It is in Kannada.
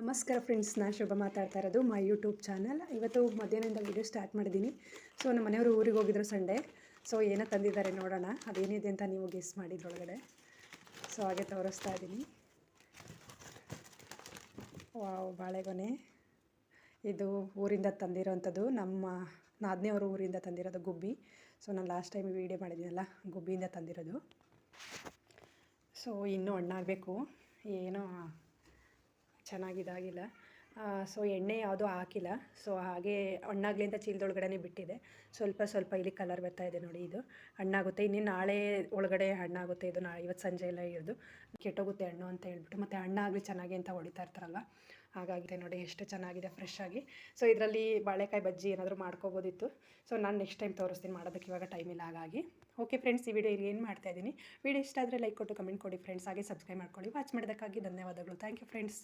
ನಮಸ್ಕಾರ ಫ್ರೆಂಡ್ಸ್ ನಾನು ಶುಭ ಮಾತಾಡ್ತಾ ಇರೋದು ಮೈ ಯೂಟ್ಯೂಬ್ ಚಾನಲ್ ಇವತ್ತು ಮಧ್ಯಾಹ್ನದಿಂದ ವೀಡಿಯೋ ಸ್ಟಾರ್ಟ್ ಮಾಡಿದ್ದೀನಿ ಸೊ ನಮ್ಮ ಮನೆಯವರು ಊರಿಗೆ ಹೋಗಿದ್ರು ಸಂಡೇ ಸೊ ಏನೋ ತಂದಿದ್ದಾರೆ ನೋಡೋಣ. ಅದೇನಿದೆ ಅಂತ ನೀವು ಗೆಸ್ ಮಾಡಿದ್ರೊಳಗಡೆ. ಸೊ ಹಾಗೆ ತೋರಿಸ್ತಾ ಇದ್ದೀನಿ ವಾವ್ ಬಾಳೆಗೊನೆ. ಇದು ಊರಿಂದ ತಂದಿರೋವಂಥದ್ದು ನಮ್ಮ ನಾದನೆಯವರು ಊರಿಂದ ತಂದಿರೋದು ಗುಬ್ಬಿ. ಸೊ ನಾನು ಲಾಸ್ಟ್ ಟೈಮ್ ವೀಡಿಯೋ ಮಾಡಿದ್ದೀನಲ್ಲ, ಗುಬ್ಬಿಯಿಂದ ತಂದಿರೋದು. ಸೊ ಇನ್ನೂ ಹಣ್ಣಾಗಬೇಕು. ಏನೋ ಚೆನ್ನಾಗಿದಾಗಿಲ್ಲ. ಸೊ ಎಣ್ಣೆ ಯಾವುದೂ ಹಾಕಿಲ್ಲ. ಸೊ ಹಾಗೆ ಹಣ್ಣಾಗಲಿ ಅಂತ ಚೀಲದೊಳಗಡೆ ಬಿಟ್ಟಿದೆ. ಸ್ವಲ್ಪ ಸ್ವಲ್ಪ ಇಲ್ಲಿ ಕಲರ್ ಬರ್ತಾ ಇದೆ ನೋಡಿ ಇದು. ಹಣ್ಣಾಗುತ್ತೆ. ಇನ್ನೇನು ನಾಳೆ ಒಳಗಡೆ ಹಣ್ಣಾಗುತ್ತೆ ಇದು. ನಾ ಇವತ್ತು ಸಂಜೆ ಎಲ್ಲ ಇರೋದು. ಕೆಟ್ಟೋಗುತ್ತೆ ಹಣ್ಣು ಅಂತ ಹೇಳ್ಬಿಟ್ಟು. ಮತ್ತು ಹಣ್ಣಾಗಲಿ ಚೆನ್ನಾಗಿ ಅಂತ ಹೊಡಿತಾ ಇರ್ತಾರಲ್ಲ. ಹಾಗಾಗಿದೆ ನೋಡಿ ಎಷ್ಟು ಚೆನ್ನಾಗಿದೆ ಫ್ರೆಶ್ ಆಗಿ. ಸೊ ಇದರಲ್ಲಿ ಬಾಳೆಕಾಯಿ ಬಜ್ಜಿ ಏನಾದರೂ ಮಾಡ್ಕೋಬೋದಿತ್ತು. ಸೊ ನಾನು ನೆಕ್ಸ್ಟ್ ಟೈಮ್ ತೋರಿಸ್ತೀನಿ. ಮಾಡೋದಕ್ಕೆ ಇವಾಗ ಟೈಮ್ ಇಲ್ಲ. ಹಾಗಾಗಿ ಓಕೆ ಫ್ರೆಂಡ್ಸ್ ಈ ವಿಡಿಯೋ ಇಲ್ಲಿ ಏನು ಮಾಡ್ತಾ ಇದ್ದೀನಿ. ವಿಡಿಯೋ ಇಷ್ಟ ಆದರೆ ಲೈಕ್ ಕೊಟ್ಟು ಕಮೆಂಟ್ ಕೊಡಿ ಫ್ರೆಂಡ್ಸ್ ಹಾಗೆ ಸಬ್ಸ್ಕ್ರೈಬ್ ಮಾಡ್ಕೊಳ್ಳಿ. ವಾಚ್ ಮಾಡೋದಕ್ಕಾಗಿ ಧನ್ಯವಾದಗಳು. Thank you friends